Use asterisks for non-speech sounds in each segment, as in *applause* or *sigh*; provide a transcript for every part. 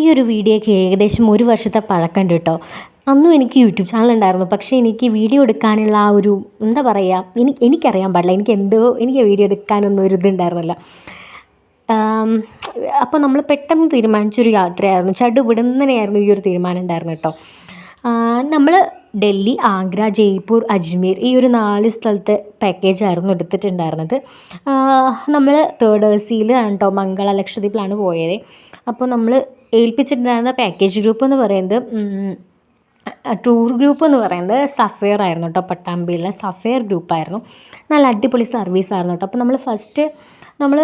ഈ ഒരു വീഡിയോയ്ക്ക് ഏകദേശം ഒരു വർഷത്തെ പഴക്കമുണ്ട് കേട്ടോ. അന്നും എനിക്ക് യൂട്യൂബ് ചാനൽ ഉണ്ടായിരുന്നു. പക്ഷേ എനിക്ക് വീഡിയോ എടുക്കാനുള്ള ആ ഒരു എന്താ പറയുക എനിക്ക് എനിക്കറിയാൻ പാടില്ല. എനിക്ക് എന്തോ എനിക്ക് വീഡിയോ എടുക്കാനൊന്നും ഒരു ഇതുണ്ടായിരുന്നില്ല അപ്പോൾ നമ്മൾ പെട്ടെന്ന് തീരുമാനിച്ചൊരു യാത്രയായിരുന്നു. ചടുവിടുന്നനെയായിരുന്നു ഈ ഒരു തീരുമാനം ഉണ്ടായിരുന്നു കേട്ടോ. നമ്മൾ ഡൽഹി ആഗ്ര ജയ്പൂർ അജ്മീർ ഈ ഒരു നാല് സ്ഥലത്തെ പാക്കേജായിരുന്നു എടുത്തിട്ടുണ്ടായിരുന്നത്. നമ്മൾ തേർഡ് എ സിയിലാണ് കേട്ടോ മംഗള ലക്ഷദ്വീപിലാണ് പോയത്. അപ്പോൾ നമ്മൾ ഏൽപ്പിച്ചിട്ടുണ്ടായിരുന്ന പാക്കേജ് ഗ്രൂപ്പ് എന്ന് പറയുന്നത് ടൂർ ഗ്രൂപ്പ് എന്ന് പറയുന്നത് സഫയർ ആയിരുന്നു കേട്ടോ പട്ടാമ്പിയിലെ സഫയർ ഗ്രൂപ്പായിരുന്നു നല്ല അടിപൊളി സർവീസ് ആയിരുന്നു കേട്ടോ. അപ്പോൾ നമ്മൾ ഫസ്റ്റ് നമ്മൾ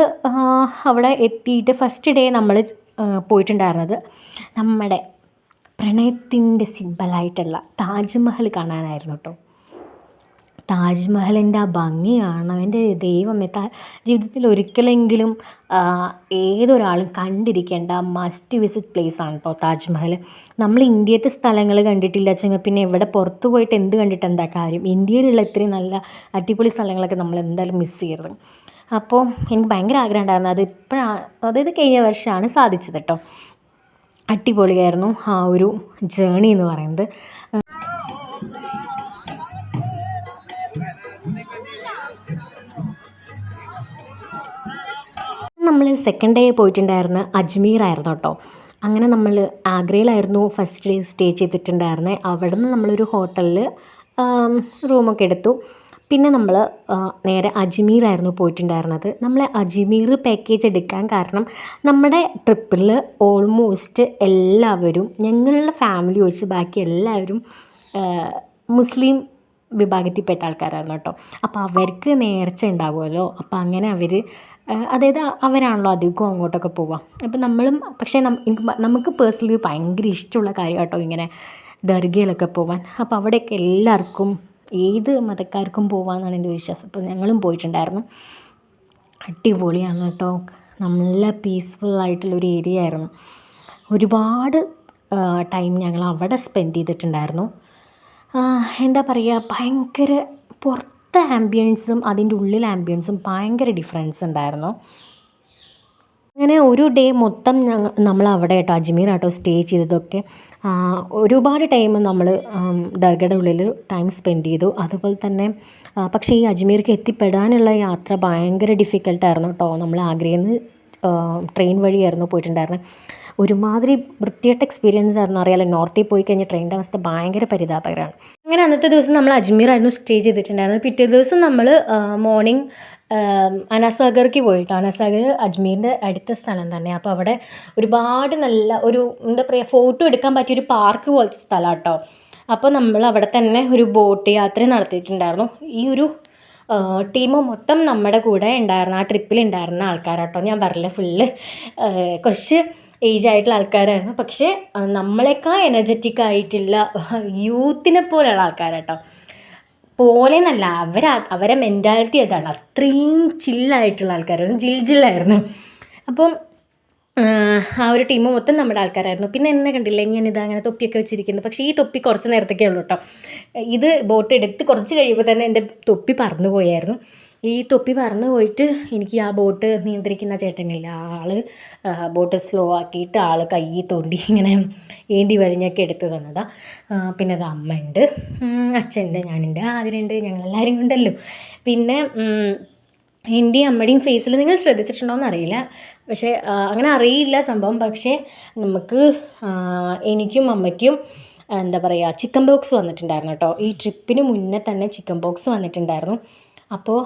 അവിടെ എത്തിയിട്ട് ഫസ്റ്റ് ഡേ നമ്മൾ പോയിട്ടുണ്ടായിരുന്നത് നമ്മുടെ പ്രണയത്തിന്റെ സിമ്പലായിട്ടുള്ള താജ്മഹൽ കാണാനായിരുന്നു കേട്ടോ. താജ്മഹലിന്റെ ആ ഭംഗിയാണ് എന്റെ ദൈവമേ. ജീവിതത്തിൽ ഒരിക്കലെങ്കിലും ഏതൊരാളും കണ്ടിരിക്കേണ്ട മസ്റ്റ് വിസിറ്റ് പ്ലേസ് ആണ് കേട്ടോ താജ്മഹൽ നമ്മൾ ഇന്ത്യത്തെ സ്ഥലങ്ങൾ കണ്ടിട്ടില്ല വെച്ചെങ്കിൽ പിന്നെ ഇവിടെ പുറത്ത് പോയിട്ട് എന്ത് കണ്ടിട്ട് എന്താ കാര്യം? ഇന്ത്യയിലുള്ള ഇത്രയും നല്ല അടിപൊളി സ്ഥലങ്ങളൊക്കെ നമ്മൾ എന്തായാലും മിസ് ചെയ്യരുത്. അപ്പോൾ എനിക്ക് ഭയങ്കര ആഗ്രഹം ഉണ്ടായിരുന്നു. അത് ഇപ്പോഴാണ് അതായത് കഴിഞ്ഞ വർഷമാണ് സാധിച്ചത് കേട്ടോ അടിപൊളിയായിരുന്നു ആ ഒരു ജേണി എന്ന് പറയുന്നത്. നമ്മൾ സെക്കൻഡ് ഡേ പോയിട്ടുണ്ടായിരുന്ന അജ്മീർ ആയിരുന്നു കേട്ടോ അങ്ങനെ നമ്മൾ ആഗ്രയിലായിരുന്നു ഫസ്റ്റ് ഡേ സ്റ്റേ ചെയ്തിട്ടുണ്ടായിരുന്നത് അവിടെ നിന്ന് നമ്മളൊരു ഹോട്ടലിൽ റൂമൊക്കെ എടുത്തു. പിന്നെ നമ്മൾ നേരെ അജ്മീറായിരുന്നു പോയിട്ടുണ്ടായിരുന്നത്. നമ്മൾ അജ്മീർ പാക്കേജ് എടുക്കാൻ കാരണം നമ്മുടെ ട്രിപ്പിൽ ഓൾമോസ്റ്റ് എല്ലാവരും ഞങ്ങളുടെ ഫാമിലി ഒഴിച്ച് ബാക്കി എല്ലാവരും മുസ്ലിം വിഭാഗത്തിൽപ്പെട്ട ആൾക്കാരായിരുന്നു കേട്ടോ അപ്പോൾ അവർക്ക് നേർച്ച ഉണ്ടാവുമല്ലോ. അപ്പോൾ അങ്ങനെ അവർ അതായത് അവരാണല്ലോ അധികവും അങ്ങോട്ടൊക്കെ പോവുക. അപ്പം നമ്മളും പക്ഷേ നമുക്ക് പേഴ്സണലി ഭയങ്കര ഇഷ്ടമുള്ള കാര്യം കേട്ടോ ഇങ്ങനെ ദർഗയിലൊക്കെ പോവാൻ. അപ്പോൾ അവിടെയൊക്കെ എല്ലാവർക്കും ഏത് മതക്കാർക്കും പോവാമെന്നാണ് എന്റെ വിശ്വാസം. അപ്പോൾ ഞങ്ങളും പോയിട്ടുണ്ടായിരുന്നു. അടിപൊളിയാണ് കേട്ടോ. നല്ല പീസ്ഫുൾ ആയിട്ടുള്ളൊരു ഏരിയ ആയിരുന്നു. ഒരുപാട് ടൈം ഞങ്ങൾ അവിടെ സ്പെൻഡ് ചെയ്തിട്ടുണ്ടായിരുന്നു. എന്താ പറയുക ഭയങ്കര പുറത്തെ ആംബിയൻസും അതിന്റെ ഉള്ളിലെ ആംബിയൻസും ഭയങ്കര ഡിഫറൻസ് ഉണ്ടായിരുന്നു. അങ്ങനെ ഒരു ഡേ മൊത്തം ഞങ്ങൾ നമ്മൾ അവിടെ കേട്ടോ അജ്മീർ ആട്ടോ സ്റ്റേ ചെയ്തതൊക്കെ ഒരുപാട് ടൈം നമ്മൾ ദർഗയുടെ ഉള്ളിൽ ടൈം സ്പെൻഡ് ചെയ്തു. അതുപോലെ തന്നെ പക്ഷേ ഈ അജ്മീർക്ക് എത്തിപ്പെടാനുള്ള യാത്ര ഭയങ്കര ഡിഫിക്കൽട്ടായിരുന്നു കേട്ടോ നമ്മൾ ആഗ്രയിൽ നിന്ന് ട്രെയിൻ വഴിയായിരുന്നു പോയിട്ടുണ്ടായിരുന്നത് ഒരുമാതിരി വൃത്തിയായിട്ട് എക്സ്പീരിയൻസ് ആയിരുന്നു. അറിയാലോ നോർത്തിൽ പോയി കഴിഞ്ഞാൽ ട്രെയിനിന്റെ അവസ്ഥ ഭയങ്കര പരിതാപകരമാണ്. അങ്ങനെ അന്നത്തെ ദിവസം നമ്മൾ അജ്മീറായിരുന്നു സ്റ്റേ ചെയ്തിട്ടുണ്ടായിരുന്നത്. പിറ്റേ ദിവസം നമ്മൾ മോർണിംഗ് അനാസാഗർക്ക് പോയിട്ട്. അനാസാഗർ അജ്മീറിന്റെ അടുത്ത സ്ഥലം തന്നെ. അപ്പോൾ അവിടെ ഒരുപാട് നല്ല ഒരു എന്താ പറയുക ഫോട്ടോ എടുക്കാൻ പറ്റിയ ഒരു പാർക്ക് പോലത്തെ സ്ഥലം കേട്ടോ അപ്പോൾ നമ്മൾ അവിടെ തന്നെ ഒരു ബോട്ട് യാത്ര നടത്തിയിട്ടുണ്ടായിരുന്നു. ഈ ഒരു ടീം മൊത്തം നമ്മുടെ കൂടെ ഉണ്ടായിരുന്ന ആ ട്രിപ്പിൽ ഉണ്ടായിരുന്ന ആൾക്കാരാട്ടോ. ഞാൻ പറഞ്ഞില്ല ഫുള്ള് കുറച്ച് ഏജ് ആയിട്ടുള്ള ആൾക്കാരായിരുന്നു പക്ഷേ നമ്മളെക്കാൾ എനർജറ്റിക് ആയിട്ടുള്ള യൂത്തിനെ പോലെയുള്ള ആൾക്കാരാട്ടോ. പോലെ എന്നല്ല അവർ അവരെ മെന്റാലിറ്റി അതാണ്. അത്രയും ചില്ലായിട്ടുള്ള ആൾക്കാരായിരുന്നു. ജിൽ ജില്ലായിരുന്നു. അപ്പം ആ ഒരു ടീം മൊത്തം നമ്മുടെ ആൾക്കാരായിരുന്നു. പിന്നെ എന്നെ കണ്ടില്ലേ ഞാനിത് അങ്ങനെ തൊപ്പിയൊക്കെ വെച്ചിരിക്കുന്നത്. പക്ഷേ ഈ തൊപ്പി കുറച്ച് നേരത്തേക്കേ ഉള്ളൂ കേട്ടോ ഇത് ബോട്ട് എടുത്ത് കുറച്ച് കഴിയുമ്പോൾ തന്നെ എന്റെ തൊപ്പി പറന്നു പോയായിരുന്നു. ഈ തൊപ്പി പറന്ന് പോയിട്ട് എനിക്ക് ആ ബോട്ട് നിയന്ത്രിക്കുന്ന ചേട്ടനില്ല. ആൾ ബോട്ട് സ്ലോ ആക്കിയിട്ട് ആൾ കൈ തോണ്ടി ഇങ്ങനെ ഏന്തി വലിഞ്ഞൊക്കെ എടുത്ത് തന്നതാണ് പിന്നെ അത് അമ്മയുണ്ട്. അച്ഛനുണ്ട് ഞാനുണ്ട് ആതിരുണ്ട് ഞങ്ങളെല്ലാവരും ഉണ്ടല്ലോ. പിന്നെ എന്റെയും അമ്മയുടെയും ഫേസിൽ നിങ്ങൾ ശ്രദ്ധിച്ചിട്ടുണ്ടോ അറിയില്ല. പക്ഷേ അങ്ങനെ അറിയില്ല സംഭവം. പക്ഷേ നമുക്ക് എനിക്കും അമ്മയ്ക്കും എന്താ പറയുക ചിക്കൻ ബോക്സ് വന്നിട്ടുണ്ടായിരുന്നു കേട്ടോ. ഈ ട്രിപ്പിന് മുന്നേ തന്നെ ചിക്കൻ ബോക്സ് വന്നിട്ടുണ്ടായിരുന്നു. അപ്പോൾ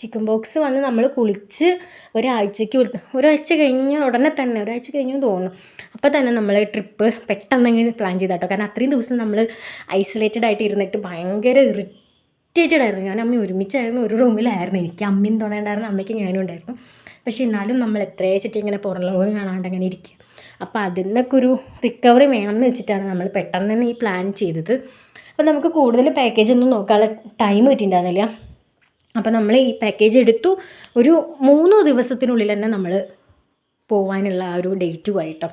ചിക്കൻ ബോക്സ് വന്ന് നമ്മൾ കുളിച്ച് ഒരാഴ്ചയ്ക്ക് ഒരാഴ്ച കഴിഞ്ഞ ഉടനെ തന്നെ ഒരാഴ്ച കഴിഞ്ഞു തോന്നുന്നു. അപ്പോൾ തന്നെ നമ്മൾ ട്രിപ്പ് പെട്ടെന്ന് പ്ലാൻ ചെയ്താട്ടോ. കാരണം അത്രയും ദിവസം നമ്മൾ ഐസൊലേറ്റഡ് ആയിട്ട് ഇരുന്നിട്ട് ഭയങ്കര ഇറിറ്റേറ്റഡ് ആയിരുന്നു. ഞാൻ അമ്മ ഒരുമിച്ചായിരുന്നു ഒരു റൂമിലായിരുന്നു എനിക്ക് അമ്മയും തുണയുണ്ടായിരുന്നു അമ്മയ്ക്ക് ഞാനും ഉണ്ടായിരുന്നു. പക്ഷേ എന്നാലും നമ്മൾ എത്ര വെച്ചിട്ട് ഇങ്ങനെ പുറം ലോകം കാണാണ്ട് അങ്ങനെ ഇരിക്കുക അപ്പോൾ അതിൽ നിന്നൊക്കെ ഒരു റിക്കവറി വേണമെന്ന് വെച്ചിട്ടാണ് നമ്മൾ പെട്ടെന്ന് തന്നെ ഈ പ്ലാൻ ചെയ്തത്. അപ്പോൾ നമുക്ക് കൂടുതൽ പാക്കേജ് ഒന്നും നോക്കാനുള്ള ടൈം കിട്ടിയിട്ടുണ്ടായിരുന്നില്ല. അപ്പോൾ നമ്മൾ ഈ പാക്കേജ് എടുത്തു. ഒരു മൂന്ന് ദിവസത്തിനുള്ളിൽ തന്നെ നമ്മൾ പോവാനുള്ള ആ ഒരു ഡേറ്റുമായിട്ടോ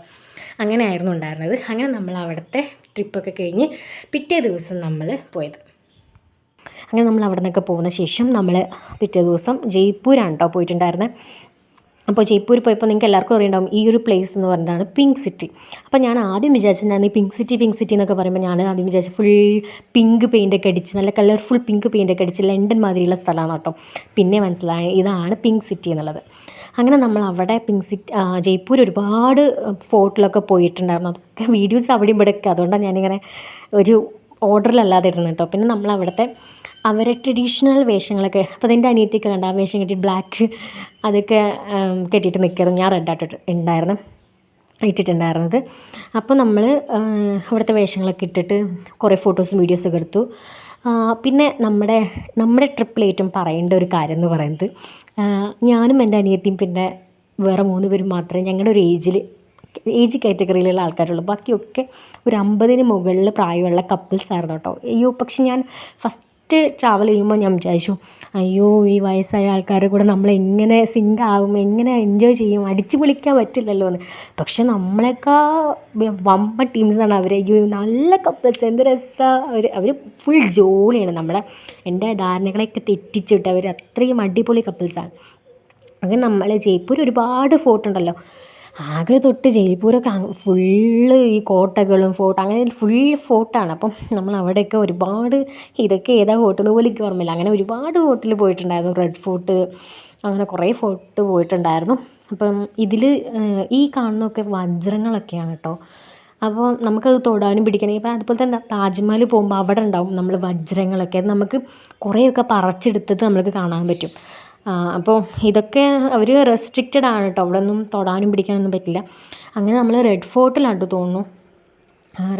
അങ്ങനെയായിരുന്നു ഉണ്ടായിരുന്നത്. അങ്ങനെ നമ്മൾ അവിടുത്തെ ട്രിപ്പൊക്കെ കഴിഞ്ഞ് പിറ്റേ ദിവസം നമ്മൾ പോയത്. അങ്ങനെ നമ്മൾ അവിടെ നിന്നൊക്കെ പോകുന്ന ശേഷം നമ്മൾ പിറ്റേ ദിവസം ജയ്പൂരാണ് കേട്ടോ പോയിട്ടുണ്ടായിരുന്നത് അപ്പോൾ ജയ്പൂർ പോയപ്പോൾ നിങ്ങൾക്ക് എല്ലാവർക്കും അറിയണ്ടാവും ഈ ഒരു പ്ലേസ് എന്ന് പറയുന്നതാണ് പിങ്ക് സിറ്റി അപ്പോൾ ഞാൻ ആദ്യം വിചാരിച്ചിട്ടുണ്ടായിരുന്നു ഈ പിങ്ക് സിറ്റി പിങ്ക് സിറ്റി എന്നൊക്കെ പറയുമ്പോൾ ഞാൻ ആദ്യം വിചാരിച്ചു ഫുൾ പിങ്ക് പെയിന്റ് ഒക്കെ അടിച്ച് നല്ല കളർഫുൾ പിങ്ക് പെയിന്റ് ഒക്കെ അടിച്ച് ലണ്ടൻ മാതിരിയുള്ള സ്ഥലമാണ് കേട്ടോ. പിന്നെ മനസ്സിലായി ഇതാണ് പിങ്ക് സിറ്റി എന്നുള്ളത്. അങ്ങനെ നമ്മൾ അവിടെ പിങ്ക് സിറ്റി ജയ്പൂർ ഒരുപാട് ഫോർട്ടിലൊക്കെ പോയിട്ടുണ്ടായിരുന്നു. അതൊക്കെ വീഡിയോസ് അവിടെയും ഇവിടെയൊക്കെ. അതുകൊണ്ടാണ് ഞാനിങ്ങനെ ഒരു ഓർഡറിലല്ലാതെ ഇരുന്നു കേട്ടോ. പിന്നെ നമ്മൾ അവിടുത്തെ അവരെ ട്രഡീഷണൽ വേഷങ്ങളൊക്കെ അപ്പോൾ അതെന്റെ അനിയത്തിയൊക്കെ കണ്ട ആ വേഷം കെട്ടി ബ്ലാക്ക് അതൊക്കെ കെട്ടിയിട്ട് നിൽക്കായിരുന്നു ഞാൻ റെഡ് ആയിട്ട് ഉണ്ടായിരുന്നു ഇട്ടിട്ടുണ്ടായിരുന്നത്. അപ്പോൾ നമ്മൾ അവിടുത്തെ വേഷങ്ങളൊക്കെ ഇട്ടിട്ട് കുറേ ഫോട്ടോസും വീഡിയോസൊക്കെ എടുത്തു. പിന്നെ നമ്മുടെ നമ്മുടെ ട്രിപ്പിൽ ഏറ്റവും പറയേണ്ട ഒരു കാര്യം എന്ന് പറയുന്നത് ഞാനും എന്റെ അനിയത്തിയും പിന്നെ വേറെ മൂന്ന് പേരും മാത്രമേ ഞങ്ങളുടെ ഒരു ഏജിൽ ഏജ് കാറ്റഗറിയിലുള്ള ആൾക്കാരുള്ളൂ. ബാക്കിയൊക്കെ ഒരു അമ്പതിന് മുകളിൽ പ്രായമുള്ള കപ്പിൾസ് ആയിരുന്നു കേട്ടോ. അയ്യോ പക്ഷെ ഞാൻ ഫസ്റ്റ് ട്രാവൽ ചെയ്യുമ്പോൾ ഞാൻ വിചാരിച്ചു അയ്യോ ഈ വയസ്സായ ആൾക്കാരുടെ കൂടെ നമ്മൾ എങ്ങനെ സിങ്ക് ആവും എങ്ങനെ എൻജോയ് ചെയ്യും അടിച്ചു പൊളിക്കാൻ പറ്റില്ലല്ലോ എന്ന് പക്ഷെ നമ്മളെക്കാ വമ്പ ടീംസാണ് അവർ അയ്യോ നല്ല കപ്പിൾസ് എന്ത് രസമാണ് അവർ അവർ ഫുൾ ജോലിയാണ് നമ്മളെ എന്റെ ധാരണകളെയൊക്കെ തെറ്റിച്ചിട്ട് അവർ അത്രയും അടിപൊളി കപ്പിൾസാണ് അങ്ങനെ നമ്മൾ ജയ്പൂർ ഒരുപാട് ഫോർട്ട് ഉണ്ടല്ലോ. ആഗ്ര തൊട്ട് ജയ്പൂരൊക്കെ ഫുള്ള് ഈ കോട്ടകളും ഫോർട്ട് അങ്ങനെ ഫുൾ ഫോർട്ടാണ് അപ്പം നമ്മൾ അവിടെയൊക്കെ ഒരുപാട് ഇതൊക്കെ ഏതാ ഹോട്ടൽ പോലും എനിക്ക് ഓർമ്മയില്ല. അങ്ങനെ ഒരുപാട് ഫോർട്ടിൽ പോയിട്ടുണ്ടായിരുന്നു. റെഡ് ഫോർട്ട് അങ്ങനെ കുറേ ഫോർട്ട് പോയിട്ടുണ്ടായിരുന്നു. അപ്പം ഇതിൽ ഈ കാണുന്നൊക്കെ വജ്രങ്ങളൊക്കെയാണ് കേട്ടോ അപ്പോൾ നമുക്കത് തൊടാനും പിടിക്കാനും ഇപ്പം അതുപോലെ തന്നെ താജ്മഹൽ പോകുമ്പോൾ അവിടെ ഉണ്ടാവും നമ്മൾ വജ്രങ്ങളൊക്കെ. അത് നമുക്ക് കുറേയൊക്കെ പറിച്ചെടുത്തത് നമുക്ക് കാണാൻ പറ്റും. അപ്പോൾ ഇതൊക്കെ അവർ റെസ്ട്രിക്റ്റഡ് ആണ് കേട്ടോ അവിടെ ഒന്നും തൊടാനും പിടിക്കാനൊന്നും പറ്റില്ല. അങ്ങനെ നമ്മൾ റെഡ് ഫോർട്ടിലാണ് തോന്നുന്നു. ആ,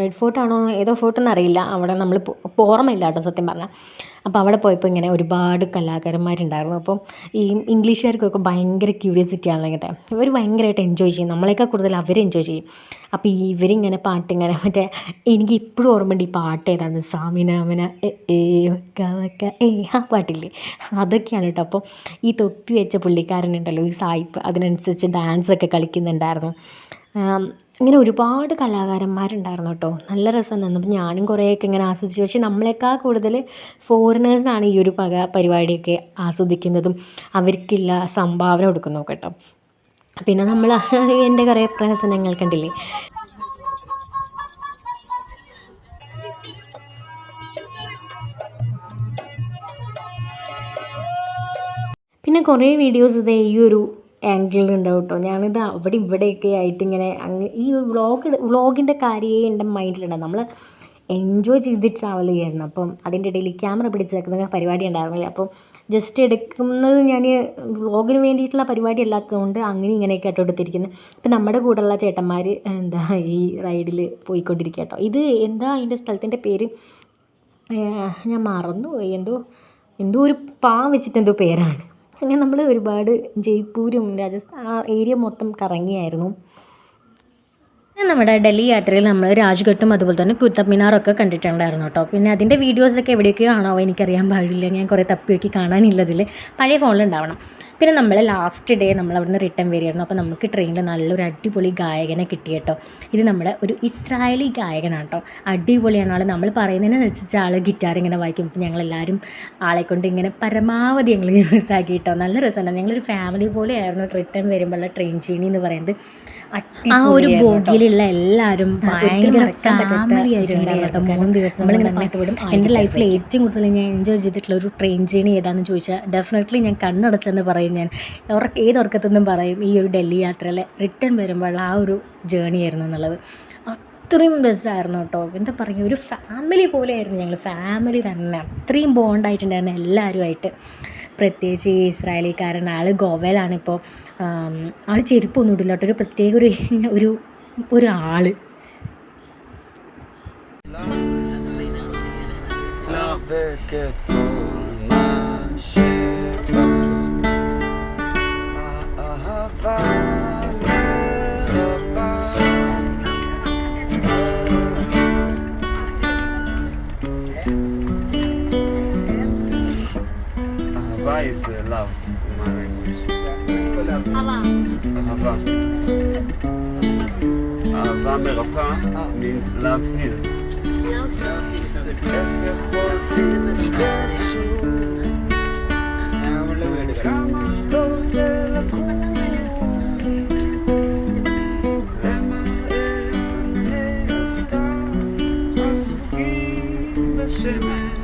റെഡ് ഫോർട്ടാണോ ഏതോ ഫോർട്ടെന്ന് അറിയില്ല. അവിടെ നമ്മൾ പോ- ഓർമ്മയില്ല കേട്ടോ സത്യം പറഞ്ഞാൽ അപ്പോൾ അവിടെ പോയപ്പോൾ ഇങ്ങനെ ഒരുപാട് കലാകാരന്മാരുണ്ടായിരുന്നു. അപ്പം ഈ ഇംഗ്ലീഷുകാർക്കൊക്കെ ഭയങ്കര ക്യൂരിയോസിറ്റി ആണ് ഇങ്ങനത്തെ. ഇവർ ഭയങ്കരമായിട്ട് എൻജോയ് ചെയ്യും. നമ്മളേക്കാൾ കൂടുതൽ അവർ എൻജോയ് ചെയ്യും. അപ്പോൾ ഇവരിങ്ങനെ പാട്ടിങ്ങനെ മറ്റേ എനിക്ക് ഇപ്പോഴും ഓർമ്മയുണ്ട് ഈ പാട്ട് ഏതാണ്? സാമിനാമന ഏ ആ പാട്ടില്ലേ? അതൊക്കെയാണ് കേട്ടോ. അപ്പോൾ ഈ തൊപ്പി വെച്ച പുള്ളിക്കാരനുണ്ടല്ലോ ഈ സായിപ്പ്. അതിനനുസരിച്ച് ഡാൻസൊക്കെ കളിക്കുന്നുണ്ടായിരുന്നു. ഇങ്ങനെ ഒരുപാട് കലാകാരന്മാരുണ്ടായിരുന്നു കേട്ടോ. നല്ല രസമുണ്ടായിരുന്നു അപ്പോൾ ഞാനും കുറേയൊക്കെ ഇങ്ങനെ ആസ്വദിച്ചു. പക്ഷേ നമ്മളെക്കാൾ കൂടുതൽ ഫോറിനേഴ്സാണ് ഈ ഒരു പക പരിപാടിയൊക്കെ ആസ്വദിക്കുന്നതും അവർക്കില്ല സംഭാവന കൊടുക്കുന്നു കേട്ടോ. പിന്നെ നമ്മൾ *laughs* എന്റെ കുറേ പ്രഹസനങ്ങൾ കണ്ടില്ലേ? പിന്നെ കുറേ വീഡിയോസ് ഇതേ ഈ ഒരു ആംഗിളിൽ ഉണ്ടാവും കേട്ടോ ഞാനിത് അവിടെ ഇവിടെയൊക്കെ ആയിട്ട് ഇങ്ങനെ അങ്ങ് ഈ വ്ളോഗ് വ്ളോഗിന്റെ കാര്യമേ എന്റെ മൈൻഡിലുണ്ടാവും നമ്മൾ എൻജോയ് ചെയ്ത് ട്രാവൽ ചെയ്യായിരുന്നു അപ്പം അതിന്റെ ഇടയിൽ ക്യാമറ പിടിച്ച് വെക്കുന്ന പരിപാടി ഉണ്ടായിരുന്നില്ല. അപ്പം ജസ്റ്റ് എടുക്കുന്നത് ഞാൻ വ്ളോഗിന് വേണ്ടിയിട്ടുള്ള പരിപാടി അല്ലാത്തതുകൊണ്ട് അങ്ങനെ ഇങ്ങനെയൊക്കെ ആയിട്ട് എടുത്തിരിക്കുന്നത് അപ്പം നമ്മുടെ കൂടെയുള്ള ചേട്ടന്മാർ എന്താ ഈ റൈഡിൽ പോയിക്കൊണ്ടിരിക്കുക കേട്ടോ ഇത് എന്താ അതിന്റെ സ്ഥലത്തിന്റെ പേര്? ഞാൻ മറന്നുപോയി. എന്തോ എന്തോ ഒരു പാ വെച്ചിട്ട് എന്തോ പേരാണ്. അങ്ങനെ നമ്മൾ ഒരുപാട് ജയ്പൂരും രാജസ്ഥാൻ ആ ഏരിയ മൊത്തം കറങ്ങിയായിരുന്നു. പിന്നെ നമ്മുടെ ഡൽഹി യാത്രയിൽ നമ്മൾ രാജ്ഘട്ടും അതുപോലെ തന്നെ കുത്തബ് മിനാറൊക്കെ കണ്ടിട്ടുണ്ടായിരുന്നു കേട്ടോ. പിന്നെ അതിന്റെ വീഡിയോസൊക്കെ എവിടെയൊക്കെയോ ആണോ എനിക്കറിയാൻ പാടില്ല. ഞാൻ കുറേ തപ്പിയൊക്കെ കാണാനില്ലതിൽ പഴയ ഫോണിലുണ്ടാവണം. പിന്നെ നമ്മൾ ലാസ്റ്റ് ഡേ നമ്മൾ അവിടുന്ന് റിട്ടേൺ വരികയായിരുന്നു. അപ്പോൾ നമുക്ക് ട്രെയിനിൽ നല്ലൊരു അടിപൊളി ഗായകനെ കിട്ടി കേട്ടോ. ഇത് നമ്മുടെ ഒരു ഇസ്രായേലി ഗായകനാണ് കേട്ടോ അടിപൊളിയാണ്. ആൾ നമ്മൾ പറയുന്നതിനനുസരിച്ച് ആൾ ഗിറ്റാർ ഇങ്ങനെ വായിക്കും. ഞങ്ങളെല്ലാവരും ആളെ കൊണ്ട് ഇങ്ങനെ പരമാവധി ഞങ്ങൾ യൂസ് *laughs* ആക്കി കേട്ടോ. നല്ല രസമുണ്ടാവും ഞങ്ങളൊരു ഫാമിലി പോലെ ആയിരുന്നു റിട്ടേൺ വരുമ്പോഴുള്ള ട്രെയിൻ ജേണി എന്ന് പറയുന്നത്. ആ ഒരു ബോഗിയിലുള്ള എല്ലാവരും ഭയങ്കര ഫാമിലി ആയിട്ടുണ്ടായിരുന്നു മൂന്ന് ദിവസം നമ്മളിങ്ങനെ പാട്ട് വിടും എന്റെ ലൈഫിൽ ഏറ്റവും കൂടുതൽ ഞാൻ എൻജോയ് ചെയ്തിട്ടുള്ള ഒരു ട്രെയിൻ ജേണി ഏതാണെന്ന് ചോദിച്ചാൽ ഡെഫിനറ്റ്ലി ഞാൻ കണ്ണടച്ചെന്ന് പറയും ഞാൻ. ഉറക്ക ഏത് ഉറക്കത്തെന്നും പറയും ഈ ഒരു ഡൽഹി യാത്രയിലെ റിട്ടേൺ വരുമ്പോൾ ആ ഒരു ജേണി ആയിരുന്നു എന്നുള്ളത്. അത്രയും ബസ്സായിരുന്നു കേട്ടോ. എന്താ പറയുക ഒരു ഫാമിലി പോലെയായിരുന്നു ഞങ്ങൾ ഫാമിലി തന്നെ. അത്രയും ബോണ്ടായിട്ടുണ്ടായിരുന്നു എല്ലാവരുമായിട്ട്. പ്രത്യേകിച്ച് ഈ ഇസ്രായേലിക്കാരൻ ആൾ ഗോവയിലാണിപ്പോൾ ആൾ ചെരുപ്പൊന്നും ഇടില്ല കേട്ടോ ഒരു പ്രത്യേക ഒരു ഒരു ഒരു ആള് לחבק את כל מה שבא. uh, love in my language. Hava. Hava. Hava merapa means love heals. Shimmer.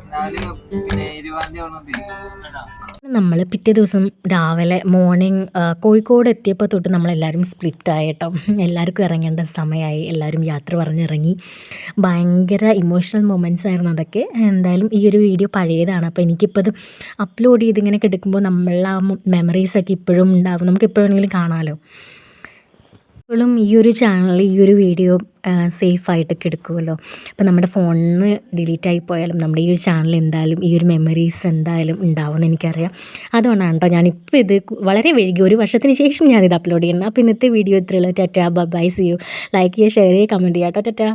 നമ്മൾ പിറ്റേ ദിവസം രാവിലെ മോർണിംഗ് കോഴിക്കോട് എത്തിയപ്പോൾ തൊട്ട് നമ്മളെല്ലാവരും സ്പ്ലിറ്റായി കേട്ടോ എല്ലാവർക്കും ഇറങ്ങേണ്ട സമയമായി എല്ലാവരും യാത്ര പറഞ്ഞിറങ്ങി. ഭയങ്കര ഇമോഷണൽ മൊമെന്റ്സ് ആയിരുന്നു അതൊക്കെ. എന്തായാലും ഈ ഒരു വീഡിയോ പഴയതാണ്. അപ്പോൾ എനിക്കിപ്പോൾ ഇത് അപ്ലോഡ് ചെയ്ത് ഇങ്ങനെ കിടക്കുമ്പോൾ നമ്മളെ മെമ്മറീസൊക്കെ ഇപ്പോഴും ഉണ്ടാവും. നമുക്ക് എപ്പോഴും വേണമെങ്കിലും കാണാമല്ലോ ഇപ്പോഴും ഈ ഒരു ചാനൽ ഈ ഒരു വീഡിയോ ആയിട്ട് എടുക്കുമല്ലോ അപ്പോൾ നമ്മുടെ ഫോണിൽ നിന്ന് ഡിലീറ്റ് ആയി പോയാലും നമ്മുടെ ഈ ഒരു ചാനൽ എന്തായാലും ഈ ഒരു മെമ്മറീസ് എന്തായാലും ഉണ്ടാവുമെന്ന് എനിക്കറിയാം. അതുകൊണ്ടാണ് കേട്ടോ ഞാനിപ്പോൾ ഇത് വളരെ വൈകി ഒരു വർഷത്തിന് ശേഷം ഞാനിത് അപ്ലോഡ് ചെയ്യുന്നത്. അപ്പോൾ ഇന്നത്തെ വീഡിയോ ഇത്രയുള്ളൂ tata bye see you. Like ചെയ്യുക ഷെയർ ചെയ്യുക കമന്റ് ചെയ്യാം കേട്ടോ ടാറ്റാ.